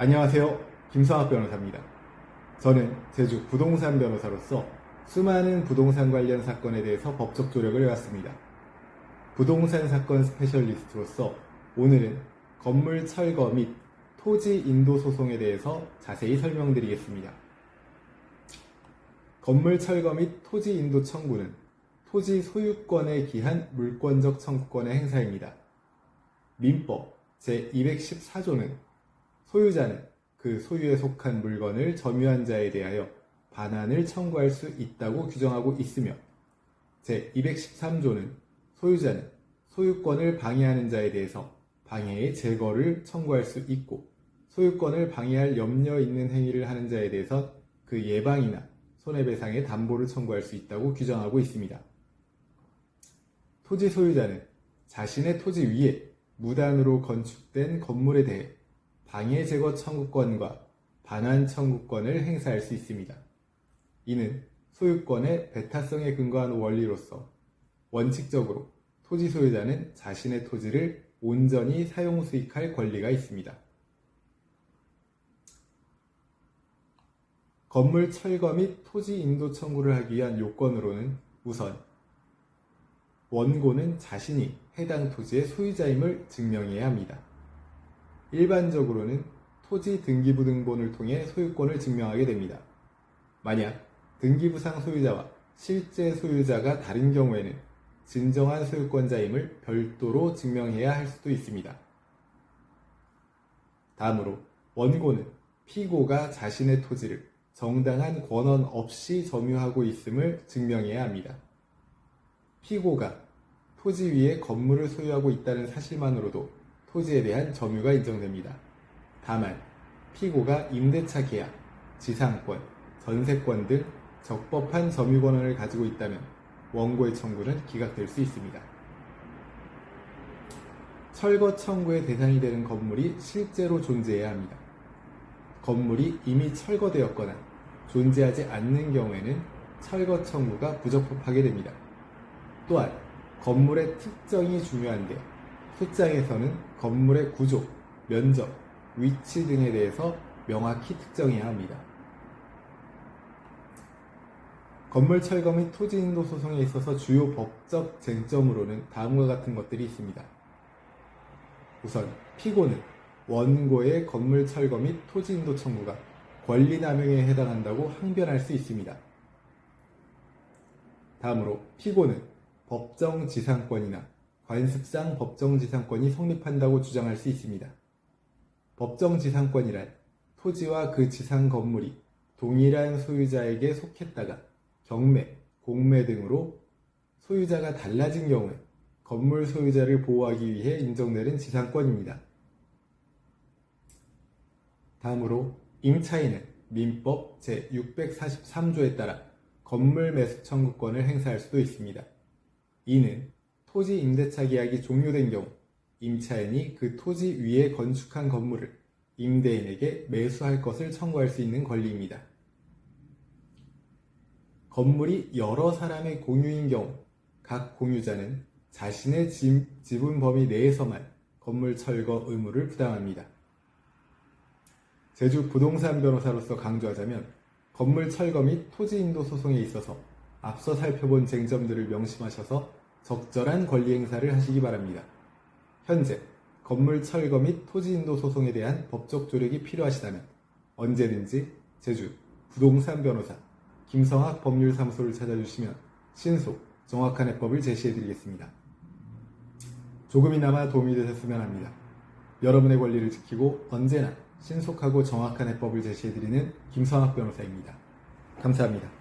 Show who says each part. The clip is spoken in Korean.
Speaker 1: 안녕하세요. 김성학 변호사입니다. 저는 제주 부동산 변호사로서 수많은 부동산 관련 사건에 대해서 법적 조력을 해왔습니다. 부동산 사건 스페셜리스트로서 오늘은 건물 철거 및 토지 인도 소송에 대해서 자세히 설명드리겠습니다. 건물 철거 및 토지 인도 청구는 토지 소유권에 기한 물권적 청구권의 행사입니다. 민법 제214조는 소유자는 그 소유에 속한 물건을 점유한 자에 대하여 반환을 청구할 수 있다고 규정하고 있으며 제213조는 소유자는 소유권을 방해하는 자에 대해서 방해의 제거를 청구할 수 있고 소유권을 방해할 염려 있는 행위를 하는 자에 대해서 그 예방이나 손해배상의 담보를 청구할 수 있다고 규정하고 있습니다. 토지 소유자는 자신의 토지 위에 무단으로 건축된 건물에 대해 방해 제거 청구권과 반환 청구권을 행사할 수 있습니다. 이는 소유권의 배타성에 근거한 원리로서 원칙적으로 토지 소유자는 자신의 토지를 온전히 사용 수익할 권리가 있습니다. 건물 철거 및 토지 인도 청구를 하기 위한 요건으로는 우선 원고는 자신이 해당 토지의 소유자임을 증명해야 합니다. 일반적으로는 토지 등기부 등본을 통해 소유권을 증명하게 됩니다. 만약 등기부상 소유자와 실제 소유자가 다른 경우에는 진정한 소유권자임을 별도로 증명해야 할 수도 있습니다. 다음으로 원고는 피고가 자신의 토지를 정당한 권한 없이 점유하고 있음을 증명해야 합니다. 피고가 토지 위에 건물을 소유하고 있다는 사실만으로도 토지에 대한 점유가 인정됩니다. 다만 피고가 임대차 계약, 지상권, 전세권 등 적법한 점유 권한을 가지고 있다면 원고의 청구는 기각될 수 있습니다. 철거 청구의 대상이 되는 건물이 실제로 존재해야 합니다. 건물이 이미 철거되었거나 존재하지 않는 경우에는 철거 청구가 부적법하게 됩니다. 또한 건물의 특정이 중요한데 소장에서는 건물의 구조, 면적, 위치 등에 대해서 명확히 특정해야 합니다. 건물 철거 및 토지 인도 소송에 있어서 주요 법적 쟁점으로는 다음과 같은 것들이 있습니다. 우선 피고는 원고의 건물 철거 및 토지 인도 청구가 권리 남용에 해당한다고 항변할 수 있습니다. 다음으로 피고는 법정 지상권이나 관습상 법정 지상권이 성립한다고 주장할 수 있습니다. 법정 지상권이란 토지와 그 지상 건물이 동일한 소유자에게 속했다가 경매, 공매 등으로 소유자가 달라진 경우에 건물 소유자를 보호하기 위해 인정되는 지상권입니다. 다음으로 임차인은 민법 제643조에 따라 건물 매수 청구권을 행사할 수도 있습니다. 이는 토지 임대차 계약이 종료된 경우 임차인이 그 토지 위에 건축한 건물을 임대인에게 매수할 것을 청구할 수 있는 권리입니다. 건물이 여러 사람의 공유인 경우 각 공유자는 자신의 지분 범위 내에서만 건물 철거 의무를 부담합니다. 제주 부동산 변호사로서 강조하자면 건물 철거 및 토지 인도 소송에 있어서 앞서 살펴본 쟁점들을 명심하셔서 적절한 권리 행사를 하시기 바랍니다. 현재 건물 철거 및 토지 인도 소송에 대한 법적 조력이 필요하시다면 언제든지 제주 부동산 변호사 김성학 법률사무소를 찾아주시면 신속, 정확한 해법을 제시해드리겠습니다. 조금이나마 도움이 되셨으면 합니다. 여러분의 권리를 지키고 언제나 신속하고 정확한 해법을 제시해드리는 김성학 변호사입니다. 감사합니다.